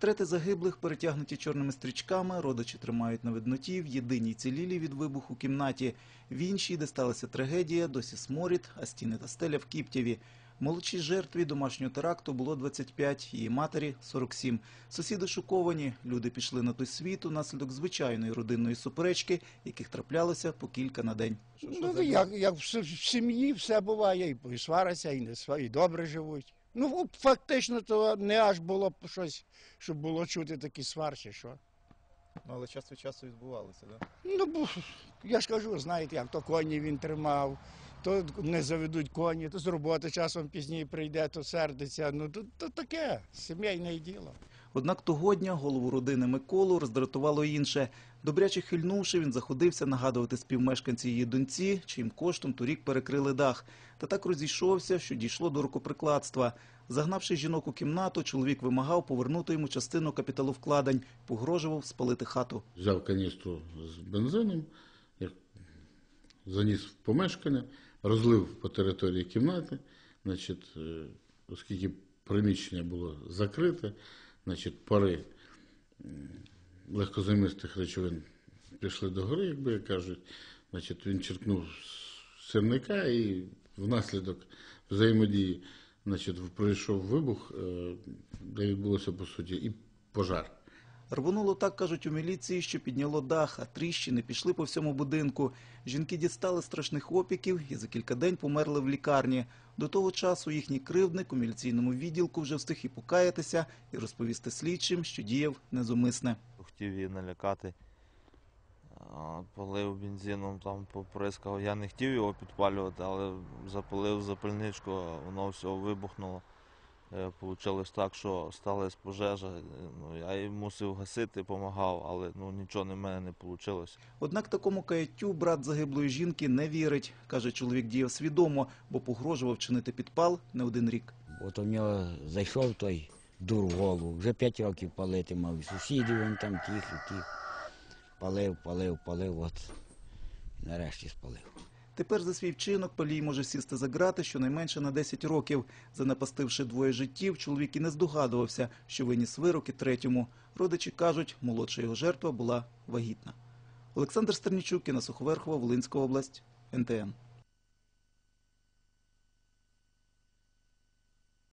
Портрети загиблих перетягнуті чорними стрічками, родичі тримають на видноті в єдиній цілілій від вибуху кімнаті. В іншій, де сталася трагедія, досі сморід, а стіни та стеля в Кіптєві. Молодшій жертві домашнього теракту було 25, її матері – 47. Сусіди шоковані. Люди пішли на той світ унаслідок звичайної родинної суперечки, яких траплялося по кілька на день. Ну, як, як в сім'ї все буває, і, сваряться, і не і добре живуть. Ну, фактично, то не аж було б щось, щоб було чути такі сварчі, що. Ну, але час від часу відбувалося, так? Ну, бо, я ж кажу, знаєте, як то коні він тримав, то не заведуть коні, то з роботи часом пізніше прийде, то сердиться. Ну, то, то таке, сімейне діло. Однак того дня голову родини Миколу роздратувало інше. Добряче хильнувши, він заходився нагадувати співмешканці її доньці, чиїм коштом торік перекрили дах. Та так розійшовся, що дійшло до рукоприкладства. Загнавши жінок у кімнату, чоловік вимагав повернути йому частину капіталовкладень, погрожував спалити хату. взяв каністру з бензином, заніс в помешкання, розлив по території кімнати, значить, е, оскільки приміщення було закрите, значить, пари м, легкозаймистих речовин пішли до гори, як би кажуть, значить, він черкнув з сирника і внаслідок взаємодії значить, пройшов вибух, е, де відбулося по суті і пожар. Рвонуло так, кажуть у міліції, що підняло дах, а тріщини пішли по всьому будинку. Жінки дістали страшних опіків і за кілька день померли в лікарні. До того часу їхній кривдник у міліційному відділку вже встиг і покаятися і розповісти слідчим, що діяв незумисне. хотів її налякати. А, Полив бензином, там поприскав. Я не хотів його підпалювати, але запалив запальничку, воно все вибухнуло. Е, Получилось так, що сталася пожежа. Е, Ну, я її мусив гасити, допомагав, але ну, нічого не в мене не вийшло. Однак такому каяттю брат загиблої жінки не вірить. Каже, чоловік діяв свідомо, бо погрожував чинити підпал не один рік. От у нього зайшов той дур в голову, вже п'ять років палити мав. І сусідів він там тих і тих. Палив, палив, палив, от. Нарешті спалив. Тепер за свій вчинок Палій може сісти за грати щонайменше на 10 років. Занапастивши двоє життів, чоловік і не здогадувався, що виніс вироки третьому. Родичі кажуть, молодша його жертва була вагітна. Олександр Стернічук, Кіна Суховерхова, Волинська область, НТН.